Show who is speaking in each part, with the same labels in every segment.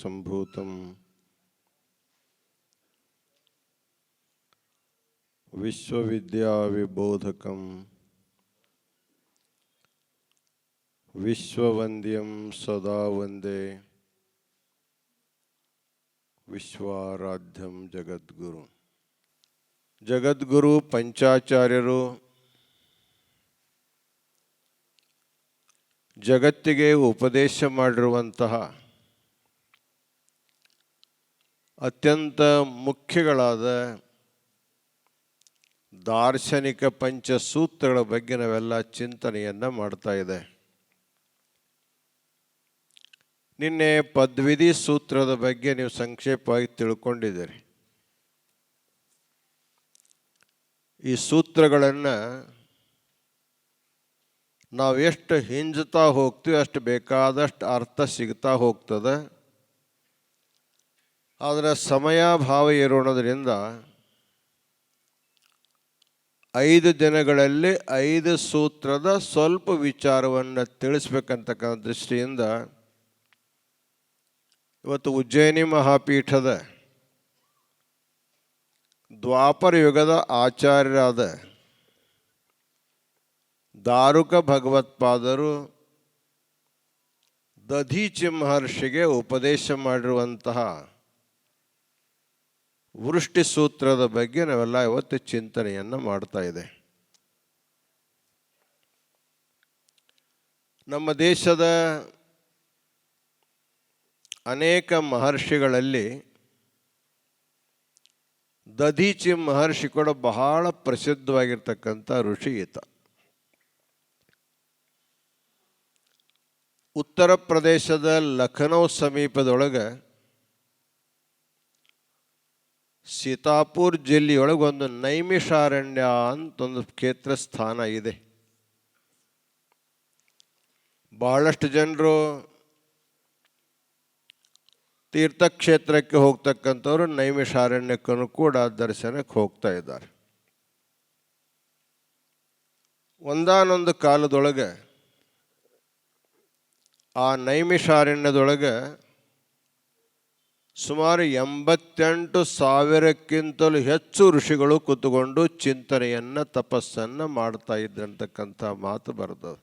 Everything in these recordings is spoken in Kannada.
Speaker 1: ಸಂಭೂತಂ. ವಿಶ್ವವಿದ್ಯಾವಿಬೋಧಕಂ. ವಿಶ್ವವಂದ್ಯಂ ಸದಾ ವಂದೇ. ವಿಶ್ವಾರಾಧ್ಯಂ ಜಗದ್ಗುರು. ಜಗದ್ಗುರು ಪಂಚಾಚಾರ್ಯರು. ಜಗತ್ತಿಗೆ ಉಪದೇಶ ಮಾಡಿರುವಂತಹ ಅತ್ಯಂತ ಮುಖ್ಯಗಳಾದ ದಾರ್ಶನಿಕ ಪಂಚಸೂತ್ರಗಳ ಬಗ್ಗೆ ನಾವೆಲ್ಲ ಚಿಂತನೆಯನ್ನು ಮಾಡ್ತಾ ಇದೆ. ನಿನ್ನೆ ಪದ್ವಿಧಿ ಸೂತ್ರದ ಬಗ್ಗೆ ನೀವು ಸಂಕ್ಷೇಪವಾಗಿ ತಿಳ್ಕೊಂಡಿದ್ದೀರಿ. ಈ ಸೂತ್ರಗಳನ್ನು ನಾವು ಎಷ್ಟು ಹಿಂಜುತ್ತಾ ಹೋಗ್ತೀವಿ ಅಷ್ಟು ಬೇಕಾದಷ್ಟು ಅರ್ಥ ಸಿಗ್ತಾ ಹೋಗ್ತದೆ. ಆದರೆ ಸಮಯಾಭಾವ ಇರೋಣದ್ರಿಂದ ಐದು ದಿನಗಳಲ್ಲಿ ಐದು ಸೂತ್ರದ ಸ್ವಲ್ಪ ವಿಚಾರವನ್ನು ತಿಳಿಸ್ಬೇಕಂತಕ್ಕಂಥ ದೃಷ್ಟಿಯಿಂದ ಇವತ್ತು ಉಜ್ಜಯಿನಿ ಮಹಾಪೀಠದ ದ್ವಾಪರ ಯುಗದ ಆಚಾರ್ಯರಾದ ದಾರುಕ ಭಗವತ್ಪಾದರು ದಧೀಚಿ ಮಹರ್ಷಿಗೆ ಉಪದೇಶ ಮಾಡಿರುವಂತಹ ವೃಷ್ಟಿ ಸೂತ್ರದ ಬಗ್ಗೆ ನಾವೆಲ್ಲ ಇವತ್ತು ಚಿಂತನೆಯನ್ನು ಮಾಡ್ತಾ ಇದೆ. ನಮ್ಮ ದೇಶದ ಅನೇಕ ಮಹರ್ಷಿಗಳಲ್ಲಿ ದಧೀಚಿ ಮಹರ್ಷಿ ಕೂಡ ಬಹಳ ಪ್ರಸಿದ್ಧವಾಗಿರ್ತಕ್ಕಂಥ ಋಷಿ ಈತ. ಉತ್ತರ ಪ್ರದೇಶದ ಲಖನೌ ಸಮೀಪದೊಳಗೆ ಸೀತಾಪುರ್ ಜಿಲ್ಲೆಯೊಳಗೊಂದು ನೈಮಿಷಾರಣ್ಯ ಅಂತ ಒಂದು ಕ್ಷೇತ್ರ ಸ್ಥಾನ ಇದೆ. ಬಹಳಷ್ಟು ಜನರು ತೀರ್ಥಕ್ಷೇತ್ರಕ್ಕೆ ಹೋಗ್ತಕ್ಕಂಥವ್ರು ನೈಮಿಷಾರಣ್ಯಕ್ಕೂ ಕೂಡ ದರ್ಶನಕ್ಕೆ ಹೋಗ್ತಾ ಇದ್ದಾರೆ. ಒಂದಾನೊಂದು ಕಾಲದೊಳಗೆ ಆ ನೈಮಿಷಾರಣ್ಯದೊಳಗೆ ಸುಮಾರು ಎಂಬತ್ತೆಂಟು ಸಾವಿರಕ್ಕಿಂತಲೂ ಹೆಚ್ಚು ಋಷಿಗಳು ಕೂತ್ಕೊಂಡು ಚಿಂತನೆಯನ್ನು, ತಪಸ್ಸನ್ನು ಮಾಡ್ತಾ ಇದ್ದಂತಕ್ಕಂಥ ಮಾತು ಬರ್ತದೆ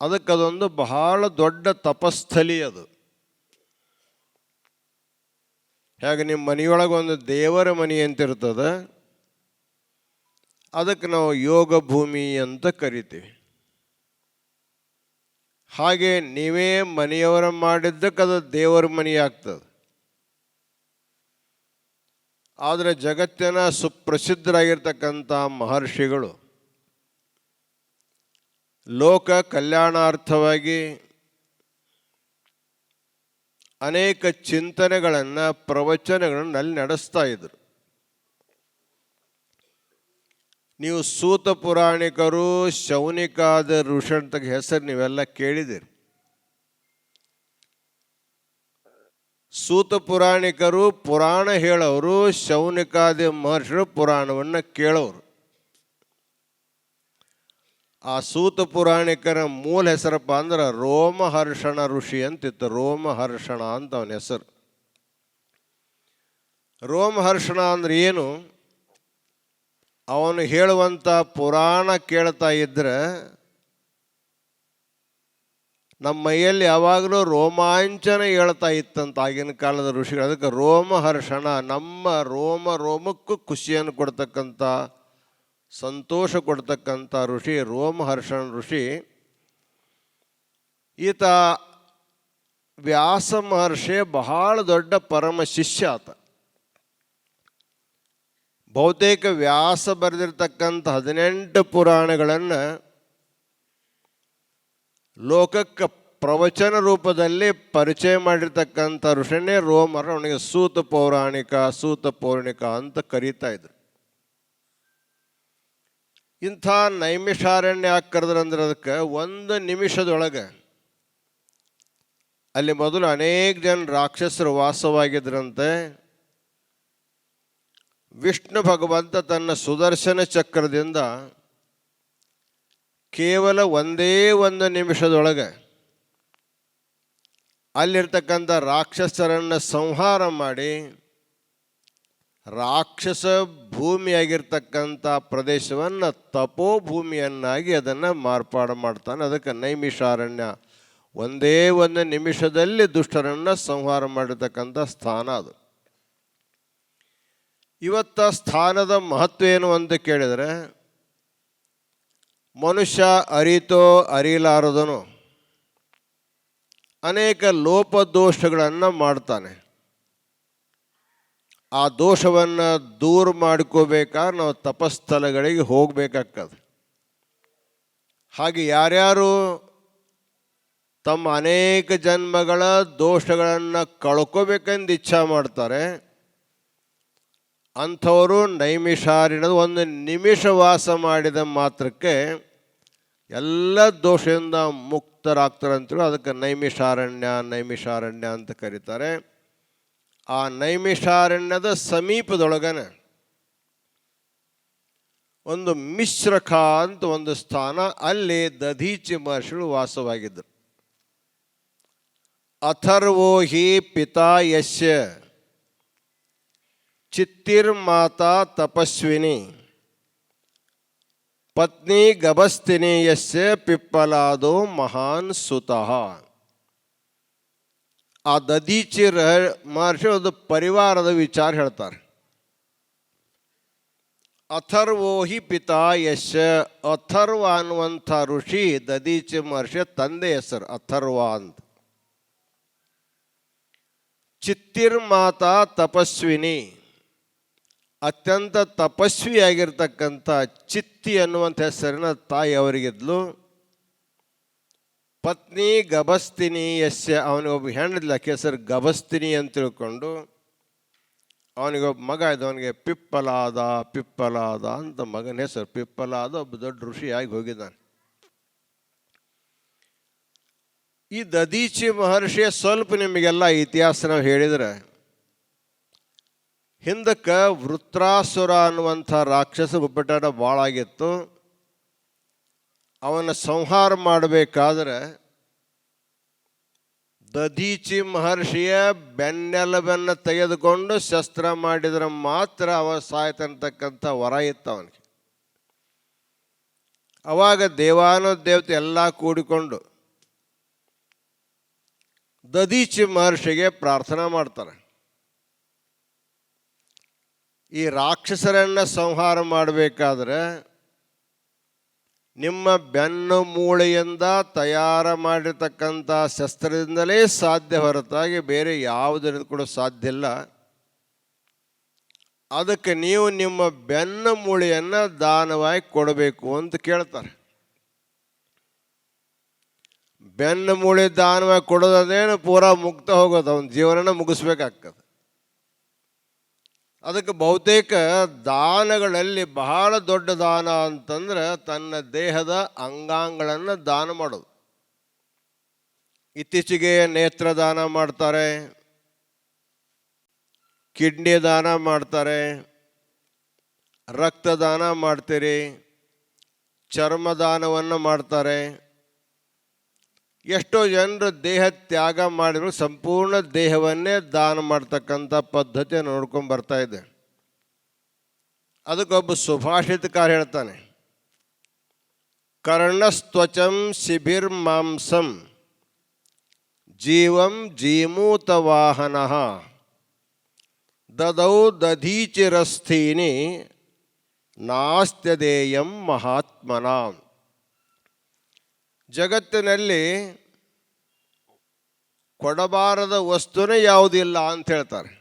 Speaker 1: ಅದಕ್ಕದೊಂದು ಬಹಳ ದೊಡ್ಡ ತಪಸ್ಥಲಿ ಅದು. ಹೇಗೆ ನಿಮ್ಮ ಮನೆಯೊಳಗೆ ಒಂದು ದೇವರ ಮನೆ ಅಂತಿರ್ತದೆ, ಅದಕ್ಕೆ ನಾವು ಯೋಗ ಭೂಮಿ ಅಂತ ಕರಿತೀವಿ. ಹಾಗೆ ನೀವೇ ಮನೆಯವರ ಮಾಡಿದ್ದಕ್ಕೆ ಅದು ದೇವರ ಮನೆ ಆಗ್ತದೆ ಆದರೆ ಜಗತ್ತಿನ ಸುಪ್ರಸಿದ್ಧರಾಗಿರ್ತಕ್ಕಂಥ ಮಹರ್ಷಿಗಳು ಲೋಕ ಕಲ್ಯಾಣಾರ್ಥವಾಗಿ ಅನೇಕ ಚಿಂತನೆಗಳನ್ನು, ಪ್ರವಚನಗಳನ್ನು ಅಲ್ಲಿ ನಡೆಸ್ತಾ ಇದ್ರು. ನೀವು ಸೂತ ಪುರಾಣಿಕರು, ಶೌನಿಕಾದ ಋಷಿ ಹೆಸರು ನೀವೆಲ್ಲ ಕೇಳಿದಿರಿ. ಸೂತ ಪುರಾಣಿಕರು, ಪುರಾಣ ಹೇಳೋರು, ಶೌನಿಕಾದಿ ಮಹರ್ಷರು ಪುರಾಣವನ್ನು ಕೇಳೋರು. ಆ ಸೂತ ಪುರಾಣಿಕರ ಮೂಲ ಹೆಸರಪ್ಪ ಅಂದ್ರೆ ರೋಮಹರ್ಷಣ ಋಷಿ ಅಂತಿತ್ತು, ರೋಮಹರ್ಷಣ ಅಂತ ಅವನ ಹೆಸರು. ರೋಮಹರ್ಷಣ ಅಂದ್ರೆ ಏನು? ಅವನು ಹೇಳುವಂಥ ಪುರಾಣ ಕೇಳ್ತಾ ಇದ್ರೆ, ನಮ್ಮ ಮೈಯಲ್ಲಿ ಯಾವಾಗಲೂ ರೋಮಾಂಚನ ಹೇಳ್ತಾ ಇತ್ತಂತ ಆಗಿನ ಕಾಲದ ಋಷಿಗಳು. ಅದಕ್ಕೆ ರೋಮಹರ್ಷಣ ನಮ್ಮ ರೋಮ ರೋಮಕ್ಕೂ ಖುಷಿಯನ್ನು ಕೊಡ್ತಕ್ಕಂಥ, ಸಂತೋಷ ಕೊಡ್ತಕ್ಕಂಥ ಋಷಿ ರೋಮಹರ್ಷಣ ಋಷಿ. ಈತ ವ್ಯಾಸ ಮಹರ್ಷಿ ಬಹಳ ದೊಡ್ಡ ಪರಮ ಶಿಷ್ಯ ಆತ. ಬಹುತೇಕ ವ್ಯಾಸ ಬರೆದಿರ್ತಕ್ಕಂಥ ಹದಿನೆಂಟು ಪುರಾಣಗಳನ್ನು ಲೋಕಕ್ಕೆ ಪ್ರವಚನ ರೂಪದಲ್ಲಿ ಪರಿಚಯ ಮಾಡಿರ್ತಕ್ಕಂಥ ಋಷಣೇ ರೋಮರ. ಅವನಿಗೆ ಸೂತ ಪೌರಾಣಿಕ ಸೂತ ಪೌರಾಣಿಕ ಅಂತ ಕರೀತಾ ಇದ್ರು. ಇಂಥ ನೈಮಿಷಾರಣ್ಯ ಯಾಕೆ ಕರೆದ್ರಂದ್ರೆ ಅದಕ್ಕೆ ಒಂದು ನಿಮಿಷದೊಳಗೆ ಅಲ್ಲಿ ಮೊದಲು ಅನೇಕ ಜನ ರಾಕ್ಷಸರು ವಾಸವಾಗಿದ್ರಂತೆ. ವಿಷ್ಣು ಭಗವಂತ ತನ್ನ ಸುದರ್ಶನ ಚಕ್ರದಿಂದ ಕೇವಲ ಒಂದೇ ಒಂದು ನಿಮಿಷದೊಳಗೆ ಅಲ್ಲಿರ್ತಕ್ಕಂಥ ರಾಕ್ಷಸರನ್ನು ಸಂಹಾರ ಮಾಡಿ ರಾಕ್ಷಸ ಭೂಮಿಯಾಗಿರ್ತಕ್ಕಂಥ ಪ್ರದೇಶವನ್ನು ತಪೋಭೂಮಿಯನ್ನಾಗಿ ಅದನ್ನು ಮಾರ್ಪಾಡು ಮಾಡ್ತಾನೆ. ಅದಕ್ಕೆ ನೈಮಿಷಾರಣ್ಯ ಒಂದೇ ಒಂದು ನಿಮಿಷದಲ್ಲಿ ದುಷ್ಟರನ್ನು ಸಂಹಾರ ಮಾಡಿರ್ತಕ್ಕಂಥ ಸ್ಥಾನ ಅದು. ಇವತ್ತ ಸ್ಥಾನದ ಮಹತ್ವ ಏನು ಅಂತ ಕೇಳಿದರೆ, ಮನುಷ್ಯ ಅರಿತೋ ಅರಿಲಾರದನು. ಅನೇಕ ಲೋಪದೋಷಗಳನ್ನು ಮಾಡ್ತಾನೆ. ಆ ದೋಷವನ್ನು ದೂರ ಮಾಡ್ಕೋಬೇಕಾದ್ರೆ ನಾವು ತಪಸ್ಥಲಗಳಿಗೆ ಹೋಗಬೇಕಾಗ್ತದೆ. ಹಾಗೆ ಯಾರ್ಯಾರು ತಮ್ಮ ಅನೇಕ ಜನ್ಮಗಳ ದೋಷಗಳನ್ನು ಕಳ್ಕೋಬೇಕೆಂದು ಇಚ್ಛಾ ಮಾಡ್ತಾರೆ ಅಂಥವರು ನೈಮಿಷಾರಿಣದ ಒಂದು ನಿಮಿಷ ವಾಸ ಮಾಡಿದ ಮಾತ್ರಕ್ಕೆ ಎಲ್ಲ ದೋಷದಿಂದ ಮುಕ್ತರಾಗ್ತಾರೆ ಅಂತೇಳಿ ಅದಕ್ಕೆ ನೈಮಿಷಾರಣ್ಯ ನೈಮಿಷಾರಣ್ಯ ಅಂತ ಕರೀತಾರೆ. ಆ ನೈಮಿಷಾರಣ್ಯದ ಸಮೀಪದೊಳಗನೆ ಒಂದು ಮಿಶ್ರಖ ಅಂತ ಒಂದು ಸ್ಥಾನ, ಅಲ್ಲಿ ದಧೀಚಿ ಮಹರ್ಷಿಗಳು ವಾಸವಾಗಿದ್ದರು. ಅಥರ್ವೋ ಹಿ ಪಿತಾ ಯಶ್ಯ ಚಿತ್ತಿರ್ಮಾತಾ ತಪಸ್ವಿನಿ ಪತ್ನಿ ಗಭಸ್ತಿನಿ ಯಸ್ಯ ಪಿಪ್ಪಲಾದೋ ಮಹಾನ್ ಸುತಃ. ಆ ದದೀಚಿ ರಹ ಮಹರ್ಷಿ ಒಂದು ಪರಿವಾರದ ವಿಚಾರ ಹೇಳ್ತಾರೆ. ಅಥರ್ವೋ ಹಿ ಪಿತಾ ಯಶ ಅಥರ್ವ ಅನ್ನುವಂಥ ಋಷಿ ದದೀಚಿ ಮಹರ್ಷಿ ತಂದೆ ಹೆಸರು ಅಥರ್ವ ಅಂತ. ಚಿತ್ತಿರ್ಮಾತಾ ತಪಸ್ವಿನಿ ಅತ್ಯಂತ ತಪಸ್ವಿಯಾಗಿರ್ತಕ್ಕಂಥ ಚಿತ್ತಿ ಅನ್ನುವಂಥ ಹೆಸರಿನ ತಾಯಿ ಅವರಿಗಿದ್ಲು. ಪತ್ನಿ ಗಭಸ್ತಿನಿ ಯಸ್ಯ, ಅವನಿಗೊಬ್ಬ ಹೆಣ್ಣಿದ್ಲ ಹೆಸರು ಗಭಸ್ತಿನಿ ಅಂತ ತಿಳ್ಕೊಂಡು, ಅವನಿಗೊಬ್ಬ ಮಗ ಇದ್ದ, ಅವನಿಗೆ ಪಿಪ್ಪಲಾದ ಪಿಪ್ಪಲಾದ ಅಂತ ಮಗನ ಹೆಸರು, ಪಿಪ್ಪಲಾದ ಒಬ್ಬ ದೊಡ್ಡ ಋಷಿಯಾಗಿ ಹೋಗಿದ್ದಾನೆ. ಈ ದದೀಚಿ ಮಹರ್ಷಿಯ ಸ್ವಲ್ಪ ನಿಮಗೆಲ್ಲ ಇತಿಹಾಸ ನಾವು ಹೇಳಿದರೆ ಹಿಂದಕ್ಕೆ ವೃತ್ರಾಸುರ ಅನ್ನುವಂಥ ರಾಕ್ಷಸ ಉಪಟಳ ಭಾಳ ಆಗಿತ್ತು. ಅವನ ಸಂಹಾರ ಮಾಡಬೇಕಾದ್ರೆ ದದೀಚಿ ಮಹರ್ಷಿಯ ಬೆನ್ನೆಲಬನ್ನು ತೆಗೆದುಕೊಂಡು ಶಸ್ತ್ರ ಮಾಡಿದರೆ ಮಾತ್ರ ಅವ ಸಾಯ್ತಂತಕ್ಕಂಥ ವರ ಇತ್ತು ಅವನಿಗೆ. ಅವಾಗ ದೇವಾನು ದೇವತೆ ಎಲ್ಲ ಕೂಡಿಕೊಂಡು ದದೀಚಿ ಮಹರ್ಷಿಗೆ ಪ್ರಾರ್ಥನೆ ಮಾಡ್ತಾರೆ. ಈ ರಾಕ್ಷಸರನ್ನು ಸಂಹಾರ ಮಾಡಬೇಕಾದ್ರೆ ನಿಮ್ಮ ಬೆನ್ನು ಮೂಳೆಯಿಂದ ತಯಾರು ಮಾಡಿರ್ತಕ್ಕಂಥ ಶಸ್ತ್ರದಿಂದಲೇ ಸಾಧ್ಯ ಹೊರತಾಗಿ ಬೇರೆ ಯಾವುದರಿಂದ ಕೂಡ ಸಾಧ್ಯ ಇಲ್ಲ. ಅದಕ್ಕೆ ನೀವು ನಿಮ್ಮ ಬೆನ್ನು ಮೂಳೆಯನ್ನು ದಾನವಾಗಿ ಕೊಡಬೇಕು ಅಂತ ಕೇಳ್ತಾರೆ. ಬೆನ್ನು ಮೂಳೆ ದಾನವಾಗಿ ಕೊಡೋದೇನು ಪೂರಾ ಮುಕ್ತ ಹೋಗೋದು, ಅವನ ಜೀವನನ ಮುಗಿಸ್ಬೇಕಾಗ್ತದೆ. ಅದಕ್ಕೆ ಬಹುತೇಕ ದಾನಗಳಲ್ಲಿ ಬಹಳ ದೊಡ್ಡ ದಾನ ಅಂತಂದ್ರೆ ತನ್ನ ದೇಹದ ಅಂಗಾಂಗಗಳನ್ನು ದಾನ ಮಾಡೋದು. ಇತ್ತೀಚೆಗೆ ನೇತ್ರದಾನ ಮಾಡ್ತಾರೆ, ಕಿಡ್ನಿ ದಾನ ಮಾಡ್ತಾರೆ ರಕ್ತದಾನ ಮಾಡ್ತೀರಿ ಚರ್ಮದಾನವನ್ನು ಮಾಡ್ತಾರೆ. ಎಷ್ಟೋ ಜನರು ದೇಹ ತ್ಯಾಗ ಮಾಡಿದ್ರು ಸಂಪೂರ್ಣ ದೇಹವನ್ನೇ ದಾನ ಮಾಡ್ತಕ್ಕಂಥ ಪದ್ಧತಿ ನೋಡ್ಕೊಂಡು ಬರ್ತಾ ಇದೆ. ಅದಕ್ಕೊಬ್ಬ ಸುಭಾಷಿತಕಾರ ಹೇಳ್ತಾನೆ. ಕರ್ಣಸ್ತ್ವಚಂ ಶಿಬಿರ್ ಮಾಂಸಂ ಜೀವಂ ಜೀಮೂತವಾಹನ ದದೌ ದಧೀಚಿರಸ್ಥೀನಿ ನಾಸ್ತ್ಯದೇಯಂ ಮಹಾತ್ಮನ. ಜಗತ್ತಿನಲ್ಲಿ ಕೊಡಬಾರದ ವಸ್ತುನೇ ಯಾವುದಿಲ್ಲ ಅಂತ ಹೇಳ್ತಾರೆ.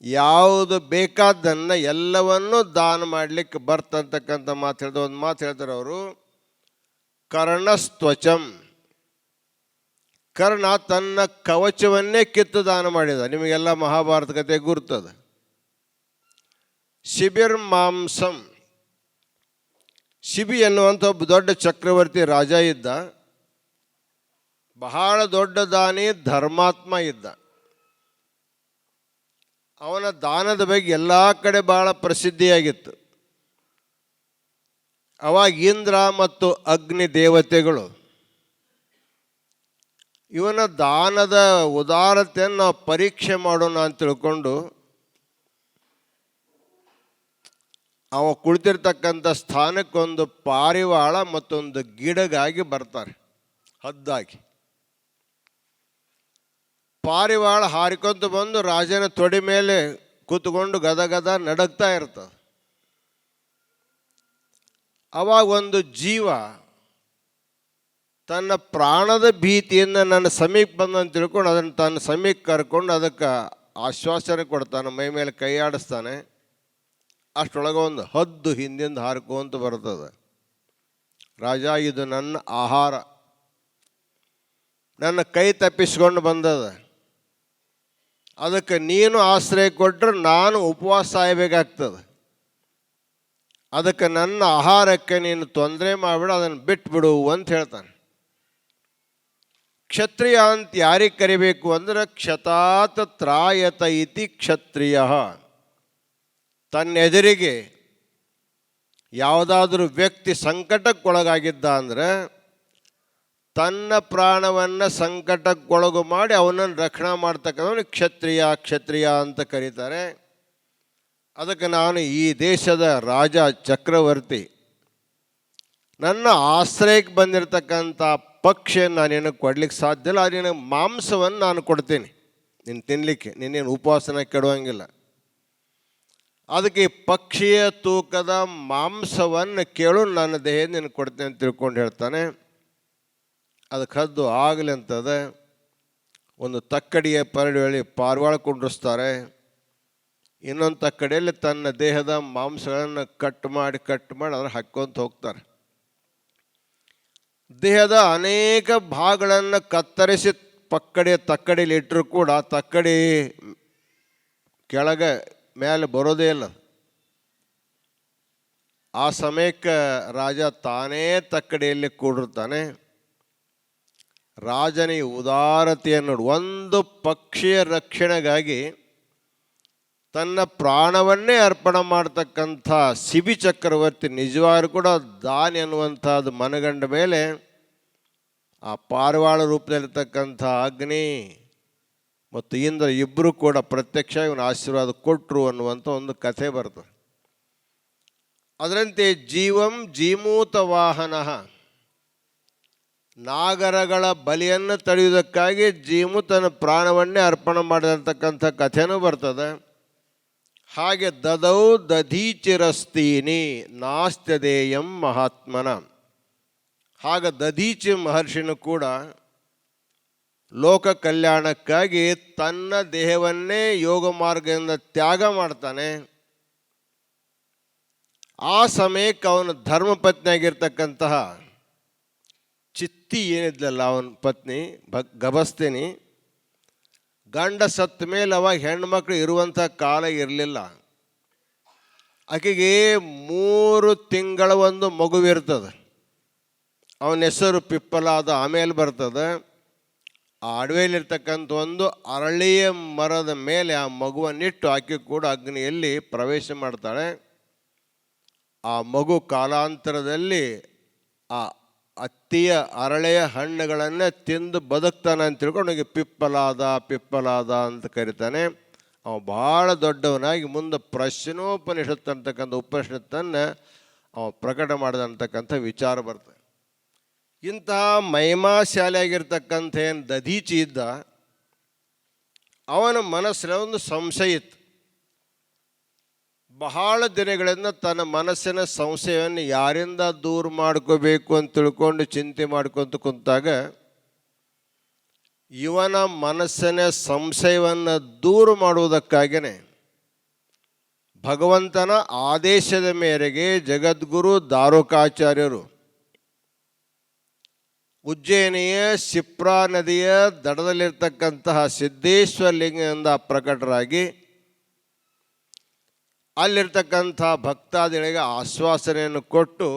Speaker 1: ಯಾವುದು ಬೇಕಾದ್ದನ್ನು ಎಲ್ಲವನ್ನೂ ದಾನ ಮಾಡಲಿಕ್ಕೆ ಬರ್ತಂತಕ್ಕಂಥ ಮಾತು ಹೇಳಿದ, ಒಂದು ಮಾತು ಹೇಳ್ತಾರೆ ಅವರು. ಕರ್ಣಸ್ತ್ವಚಂ. ಕರ್ಣ ತನ್ನ ಕವಚವನ್ನೇ ಕಿತ್ತು ದಾನ ಮಾಡಿದ. ನಿಮಗೆಲ್ಲ ಮಹಾಭಾರತ ಕಥೆ ಗುರುತದ. ಶಿಬಿರ್ ಮಾಂಸಂ ಶಿಬಿ ಎನ್ನುವಂಥ ಒಬ್ಬ ದೊಡ್ಡ ಚಕ್ರವರ್ತಿ ರಾಜ ಇದ್ದ. ಬಹಳ ದೊಡ್ಡ ದಾನಿ, ಧರ್ಮಾತ್ಮ ಇದ್ದ. ಅವನ ದಾನದ ಬಗ್ಗೆ ಎಲ್ಲ ಕಡೆ ಬಹಳ ಪ್ರಸಿದ್ಧಿಯಾಗಿತ್ತು. ಅವಾಗ ಇಂದ್ರ ಮತ್ತು ಅಗ್ನಿ ದೇವತೆಗಳು. ಇವನ ದಾನದ ಉದಾರತೆಯನ್ನು ಪರೀಕ್ಷೆ ಮಾಡೋಣ ಅಂತ ತಿಳ್ಕೊಂಡು ಅವ ಕುಳಿತಿರ್ತಕ್ಕಂಥ ಸ್ಥಾನಕ್ಕೊಂದು ಪಾರಿವಾಳ ಮತ್ತೊಂದು ಗಿಡಗಾಗಿ ಬರ್ತಾರೆ, ಹದ್ದಾಗಿ. ಪಾರಿವಾಳ ಹಾರಿಕೊಂತ ಬಂದು ರಾಜನ ತೊಡೆ ಮೇಲೆ ಕೂತ್ಕೊಂಡು ಗದಗದ ಗದ ನಡಗ್ತಾ ಇರ್ತದೆ. ಅವಾಗ ಒಂದು ಜೀವ ತನ್ನ ಪ್ರಾಣದ ಭೀತಿಯಿಂದ ನನ್ನ ಸಮೀಪ ಬಂದಂತ ತಿಳ್ಕೊಂಡು ಅದನ್ನು ತನ್ನ ಸಮೀಪ ಕರ್ಕೊಂಡು ಅದಕ್ಕೆ ಆಶ್ವಾಸನೆ ಕೊಡ್ತಾನೆ, ಮೈ ಮೇಲೆ ಕೈ ಒಂದು ಹದ್ದು ಹಿಂದಿಂದ ಹಾರ್ಕೊಂತ ಬರ್ತದೆ. ರಾಜ, ಇದು ನನ್ನ ಆಹಾರ. ನನ್ನ ಕೈ ತಪ್ಪಿಸ್ಕೊಂಡು ಬಂದದ. ಅದಕ್ಕೆ ನೀನು ಆಶ್ರಯ ಕೊಟ್ಟರೆ ನಾನು ಉಪವಾಸ ಸಾಯಬೇಕಾಗ್ತದೆ. ಅದಕ್ಕೆ ನನ್ನ ಆಹಾರಕ್ಕೆ ನೀನು ತೊಂದರೆ ಮಾಡಿಬಿಡು, ಅದನ್ನು ಬಿಟ್ಬಿಡು ಅಂತ ಹೇಳ್ತಾನೆ. ಕ್ಷತ್ರಿಯ ಅಂತ ಯಾರಿಗೆ ಕರಿಬೇಕು ಅಂದ್ರೆ ಕ್ಷತಾತ ತ್ರಾಯತ ಇತಿ ಕ್ಷತ್ರಿಯ. ತನ್ನ ಎದುರಿಗೆ ಯಾವುದಾದ್ರೂ ವ್ಯಕ್ತಿ ಸಂಕಟಕ್ಕೊಳಗಾಗಿದ್ದ ಅಂದರೆ ತನ್ನ ಪ್ರಾಣವನ್ನು ಸಂಕಟಕ್ಕೊಳಗು ಮಾಡಿ ಅವನನ್ನು ರಕ್ಷಣೆ ಮಾಡ್ತಕ್ಕಂಥವನು ಕ್ಷತ್ರಿಯ ಕ್ಷತ್ರಿಯ ಅಂತ ಕರೀತಾರೆ. ಅದಕ್ಕೆ ನಾನು ಈ ದೇಶದ ರಾಜ ಚಕ್ರವರ್ತಿ. ನನ್ನ ಆಶ್ರಯಕ್ಕೆ ಬಂದಿರತಕ್ಕಂಥ ಪಕ್ಷಿಯನ್ನು ನಾನು ನಿನಗೆ ಕೊಡ್ಲಿಕ್ಕೆ ಸಾಧ್ಯ ಇಲ್ಲ, ನಿನಗೆ ಮಾಂಸವನ್ನು ನಾನು ಕೊಡ್ತೀನಿ. ನೀನು ತಿನ್ನಲಿಕ್ಕೆ ನಿನ್ನೇನು ಉಪವಾಸನ ಕೆಡುವಂಗಿಲ್ಲ. ಅದಕ್ಕೆ ಪಕ್ಷಿಯ ತೂಕದ ಮಾಂಸವನ್ನು ಕೇಳು, ನನ್ನ ದೇಹ ನಿನಗೆ ಕೊಡ್ತೇನೆ ಅಂತ ತಿಳ್ಕೊಂಡು ಹೇಳ್ತಾನೆ. ಅದಕ್ಕೆ ಕದ್ದು ಆಗಲಿ ಅಂತದ. ಒಂದು ತಕ್ಕಡಿಯ ಪರಡಿ ಪಾರ್ವಾಳ ಕುಂಡ್ರಿಸ್ತಾರೆ. ಇನ್ನೊಂದು ತಕ್ಕಡಿಯಲ್ಲಿ ತನ್ನ ದೇಹದ ಮಾಂಸಗಳನ್ನು ಕಟ್ ಮಾಡಿ ಕಟ್ ಮಾಡಿ ಅದ್ರ ಹಾಕ್ಕೊಂತ ಹೋಗ್ತಾರೆ. ದೇಹದ ಅನೇಕ ಭಾಗಗಳನ್ನು ಕತ್ತರಿಸಿ ಪಕ್ಕಡಿ ತಕ್ಕಡಿಯಲ್ಲಿ ಇಟ್ಟರು ಕೂಡ ತಕ್ಕಡಿ ಕೆಳಗೆ ಮೇಲೆ ಬರೋದೇ ಇಲ್ಲ. ಆ ಸಮಯಕ್ಕೆ ರಾಜ ತಾನೇ ತಕ್ಕಡಿಯಲ್ಲಿ ಕೂಡಿರ್ತಾನೆ. ರಾಜನ ಉದಾರತೆಯನ್ನು ಒಂದು ಪಕ್ಷಿಯ ರಕ್ಷಣೆಗಾಗಿ ತನ್ನ ಪ್ರಾಣವನ್ನೇ ಅರ್ಪಣೆ ಮಾಡ್ತಕ್ಕಂಥ ಸಿಬಿ ಚಕ್ರವರ್ತಿ ನಿಜವಾರು ಕೂಡ ದಾನಿ ಅನ್ನುವಂಥದ್ದು ಮನಗಂಡ ಮೇಲೆ ಆ ಪಾರಿವಾಳ ರೂಪದಲ್ಲಿರ್ತಕ್ಕಂಥ ಅಗ್ನಿ ಮತ್ತು ಇಂದ್ರ ಇಬ್ಬರು ಕೂಡ ಪ್ರತ್ಯಕ್ಷ ಇವನ ಆಶೀರ್ವಾದ ಕೊಟ್ಟರು ಅನ್ನುವಂಥ ಒಂದು ಕಥೆ ಬರ್ತದೆ ಅದರಂತೆ ಜೀವಂ ಜೀಮೂತ ವಾಹನ. ನಾಗರಗಳ ಬಲಿಯನ್ನು ತಡೆಯುವುದಕ್ಕಾಗಿ ಜೀಮು ತನ್ನ ಪ್ರಾಣವನ್ನೇ ಅರ್ಪಣೆ ಮಾಡಿರ್ತಕ್ಕಂಥ ಕಥೆನೂ ಬರ್ತದೆ. ಹಾಗೆ ದದೌ ದಧೀಚಿರಸ್ತೀನಿ ನಾಸ್ತ್ಯದೇಯಂ ಮಹಾತ್ಮನ. ಹಾಗೆ ದಧೀಚಿ ಮಹರ್ಷಿನೂ ಕೂಡ ಲೋಕ ಕಲ್ಯಾಣಕ್ಕಾಗಿ ತನ್ನ ದೇಹವನ್ನೇ ಯೋಗ ಮಾರ್ಗದಿಂದ ತ್ಯಾಗ ಮಾಡ್ತಾನೆ. ಆ ಸಮಯಕ್ಕೆ ಅವನ ಧರ್ಮಪತ್ನಿಯಾಗಿರ್ತಕ್ಕಂತಹ ಚಿತ್ತಿ ಏನಿದ್ಲಲ್ಲ ಅವನ ಪತ್ನಿ ಭಕ್ ಗಬಸ್ತಿನಿ ಗಂಡ ಸತ್ತ ಮೇಲೆ ಅವಾಗ ಹೆಣ್ಮಕ್ಳು ಇರುವಂಥ ಕಾಲ ಇರಲಿಲ್ಲ. ಆಕೆಗೆ ಮೂರು ತಿಂಗಳ ಒಂದು ಮಗುವಿರ್ತದೆ. ಅವನ ಹೆಸರು ಪಿಪ್ಪಲಾದ ಆಮೇಲೆ ಬರ್ತದೆ. ಆ ಅಡವೆಯಲ್ಲಿರ್ತಕ್ಕಂಥ ಒಂದು ಅರಳಿಯ ಮರದ ಮೇಲೆ ಆ ಮಗುವನ್ನಿಟ್ಟು ಆಕೆ ಕೂಡ ಅಗ್ನಿಯಲ್ಲಿ ಪ್ರವೇಶ ಮಾಡ್ತಾಳೆ. ಆ ಮಗು ಕಾಲಾಂತರದಲ್ಲಿ ಆ ಅತ್ತಿಯ ಅರಳೆಯ ಹಣ್ಣುಗಳನ್ನೇ ತಿಂದು ಬದುಕ್ತಾನೆ ಅಂತ ತಿಳ್ಕೊಂಡು ಹೋಗಿ ಪಿಪ್ಪಲಾದ ಪಿಪ್ಪಲಾದ ಅಂತ ಕರಿತಾನೆ. ಅವ ಭಾಳ ದೊಡ್ಡವನಾಗಿ ಮುಂದೆ ಪ್ರಶ್ನೋಪನಿಷತ್ತು ಅಂತಕ್ಕಂಥ ಉಪನಿಷತ್ತನ್ನು ಅವ ಪ್ರಕಟ ಮಾಡಿದಂತಕ್ಕಂಥ ವಿಚಾರ ಬರ್ತದೆ. ಇಂತಹ ಮೈಮಾಶಾಲಿಯಾಗಿರ್ತಕ್ಕಂಥ ಏನು ದಧೀಚಿ ಇದ್ದ, ಅವನ ಮನಸ್ಸಿನ ಒಂದು ಸಂಶಯ ಇತ್ತು. ಬಹಳ ದಿನಗಳಿಂದ ತನ್ನ ಮನಸ್ಸಿನ ಸಂಶಯವನ್ನು ಯಾರಿಂದ ದೂರ ಮಾಡ್ಕೋಬೇಕು ಅಂತ ತಿಳ್ಕೊಂಡು ಚಿಂತೆ ಮಾಡ್ಕೊತ ಕುಂತಾಗ, ಇವನ ಮನಸ್ಸಿನ ಸಂಶಯವನ್ನು ದೂರ ಮಾಡುವುದಕ್ಕಾಗಿಯೇ ಭಗವಂತನ ಆದೇಶದ ಮೇರೆಗೆ ಜಗದ್ಗುರು ದಾರುಕಾಚಾರ್ಯರು ಉಜ್ಜಯಿನಿಯ, ಶಿಪ್ರಾ ನದಿಯ ದಡದಲ್ಲಿರ್ತಕ್ಕಂತಹ ಸಿದ್ದೇಶ್ವರ ಲಿಂಗದಿಂದ ಪ್ರಕಟರಾಗಿ ಅಲ್ಲಿರ್ತಕ್ಕಂಥ ಭಕ್ತಾದಿಗಳಿಗೆ ಆಶ್ವಾಸನೆಯನ್ನು ಕೊಟ್ಟು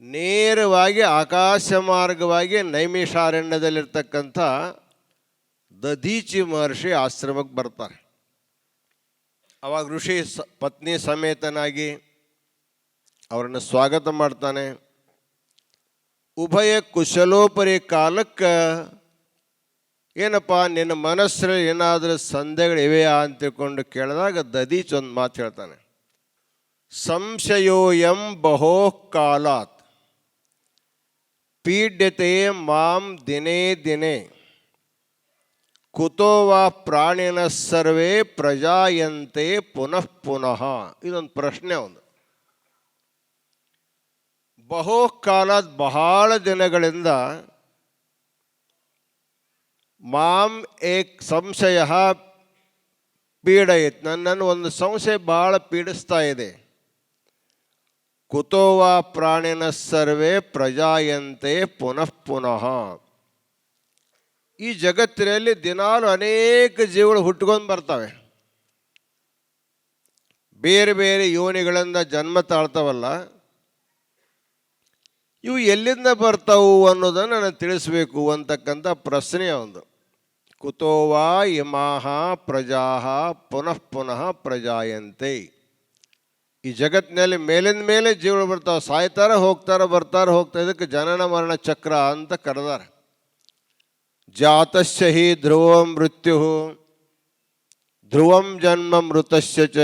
Speaker 1: ನೇರವಾಗಿ ಆಕಾಶ ಮಾರ್ಗವಾಗಿ ನೈಮಿಷಾರಣ್ಯದಲ್ಲಿರ್ತಕ್ಕಂಥ ದಧೀಚಿ ಮಹರ್ಷಿ ಆಶ್ರಮಕ್ಕೆ ಬರ್ತಾರೆ. ಅವಾಗ ಋಷಿ ಪತ್ನಿ ಸಮೇತನಾಗಿ ಅವರನ್ನು ಸ್ವಾಗತ ಮಾಡ್ತಾನೆ. ಉಭಯ ಕುಶಲೋಪರಿ ಕಾಲಕ್ಕೆ ಏನಪ್ಪ, ನಿನ್ನ ಮನಸ್ಸಲ್ಲಿ ಏನಾದರೂ ಸಂದೇಹಗಳಿವೆಯಾ ಅಂತ ತಿಳ್ಕೊಂಡು ಕೇಳಿದಾಗ ದದೀಚ್ ಒಂದು ಮಾತು ಹೇಳ್ತಾನೆ. ಸಂಶಯೋಯಂ ಬಹೋ ಕಾಲಾತ್. ಪೀಡ್ಯತೆ ಮಾಂ ದಿನೇ ದಿನೇ. ಕುತೋ ವಾ ಪ್ರಾಣಿನ ಸರ್ವೇ ಪ್ರಜಾಯಂತೆ ಪುನಃ ಪುನಃ. ಇದೊಂದು ಪ್ರಶ್ನೆ ಒಂದು. ಬಹು ಕಾಲದ ಬಹಳ ದಿನಗಳಿಂದ ಮಾಂ ಏಕ್ ಸಂಶಯ ಪೀಡಯಿತ್. ನನ್ನನ್ನು ಒಂದು ಸಂಶಯ ಬಹಳ ಪೀಡಿಸ್ತಾ ಇದೆ. ಕುತೋ ವಾ ಪ್ರಾಣಿನ ಸರ್ವೇ ಪ್ರಜಾಯಂತೆ ಪುನಃ ಪುನಃ. ಈ ಜಗತ್ತಿನಲ್ಲಿ ದಿನಾಲು ಅನೇಕ ಜೀವಗಳು ಹುಟ್ಕೊಂಡು ಬರ್ತವೆ. ಬೇರೆ ಬೇರೆ ಯೋನಿಗಳಿಂದ ಜನ್ಮ ತಾಳ್ತಾವಲ್ಲ. ಇವು ಎಲ್ಲಿಂದ ಬರ್ತಾವು ಅನ್ನೋದನ್ನು ನಾನು ತಿಳಿಸ್ಬೇಕು ಅಂತಕ್ಕಂಥ ಪ್ರಶ್ನೆ ಒಂದು. ಕುತೋವಾ ಇಮಾಹ ಪ್ರಜಾ ಪುನಃ ಪುನಃ ಪ್ರಜಾಯಂತೆ. ಈ ಜಗತ್ತಿನಲ್ಲಿ ಮೇಲಿಂದ ಮೇಲೆ ಜೀವಗಳು ಬರ್ತಾವೆ, ಸಾಯ್ತಾರೆ, ಹೋಗ್ತಾರೆ, ಬರ್ತಾರೆ ಹೋಗ್ತಾ ಇದಕ್ಕೆ ಜನನ ಮರಣ ಚಕ್ರ ಅಂತ ಕರೆದಾರೆ. ಜಾತಸ್ಯ ಹಿ ಧ್ರುವ ಮೃತ್ಯು ಧ್ರುವಂ ಜನ್ಮ ಮೃತಸ್ಯ ಚ.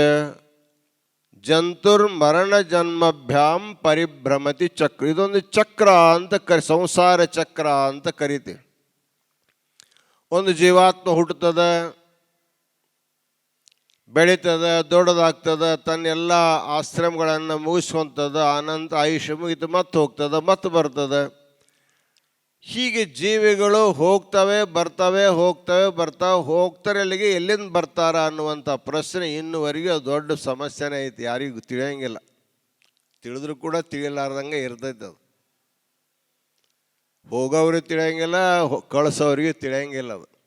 Speaker 1: ಜಂತುರ್ಮರಣ ಜನ್ಮಭ್ಯಾಂ ಪರಿಭ್ರಮತಿ ಚಕ್ರ. ಇದೊಂದು ಚಕ್ರ ಅಂತ ಕರಿ, ಸಂಸಾರ ಚಕ್ರ ಅಂತ ಕರಿತೀವಿ. ಒಂದು ಜೀವಾತ್ಮ ಹುಟ್ಟುತ್ತದೆ, ಬೆಳೀತದ, ದೊಡ್ಡದಾಗ್ತದ, ತನ್ನೆಲ್ಲ ಆಶ್ರಮಗಳನ್ನು ಮುಗಿಸ್ಕೊತದ, ಅನಂತ ಆಯುಷ್ಯ ಮುಗಿತು, ಮತ್ತೆ ಹೋಗ್ತದೆ, ಮತ್ತೆ ಬರ್ತದೆ. ಹೀಗೆ ಜೀವಿಗಳು ಹೋಗ್ತವೆ, ಬರ್ತವೆ, ಹೋಗ್ತವೆ, ಬರ್ತಾವೆ, ಹೋಗ್ತಾರೆ, ಅಲ್ಲಿಗೆ ಎಲ್ಲಿಂದ ಬರ್ತಾರ ಅನ್ನುವಂಥ ಪ್ರಶ್ನೆ ಇನ್ನುವರೆಗೆ ದೊಡ್ಡ ಸಮಸ್ಯೆನೇ ಐತಿ, ಯಾರಿಗೂ ತಿಳಿಯಂಗಿಲ್ಲ. ತಿಳಿದ್ರು ಕೂಡ ತಿಳಿಯಲಾರ್ದಂಗೆ ಇರ್ತೈತೆ ಅದು. ಹೋಗೋವ್ರಿಗೆ ತಿಳಿಯಂಗಿಲ್ಲ ಕಳಿಸೋರಿಗೆ ತಿಳಿಯಂಗಿಲ್ಲ ಅದು.